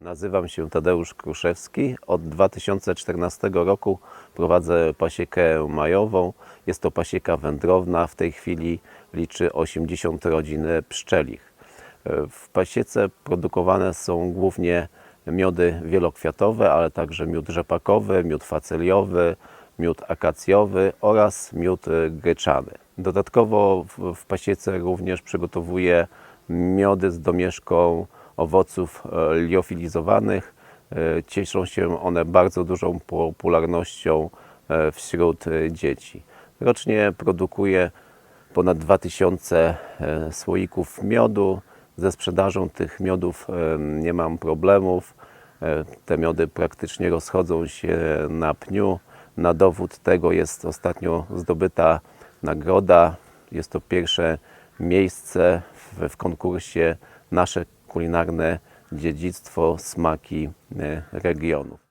Nazywam się Tadeusz Kruszewski. Od 2014 roku prowadzę pasiekę majową. Jest to pasieka wędrowna. W tej chwili liczy 80 rodzin pszczelich. W pasiece produkowane są głównie miody wielokwiatowe, ale także miód rzepakowy, miód faceliowy, miód akacjowy oraz miód gryczany. Dodatkowo w pasiece również przygotowuję miody z domieszką owoców e, liofilizowanych. E, Cieszą się one bardzo dużą popularnością e, wśród dzieci. Rocznie produkuję ponad 2000 e, słoików miodu. Ze sprzedażą tych miodów nie mam problemów. Te miody praktycznie rozchodzą się na pniu. Na dowód tego jest ostatnio zdobyta nagroda. Jest to pierwsze miejsce w, w konkursie Nasze kulinarne dziedzictwo smaki e, regionów.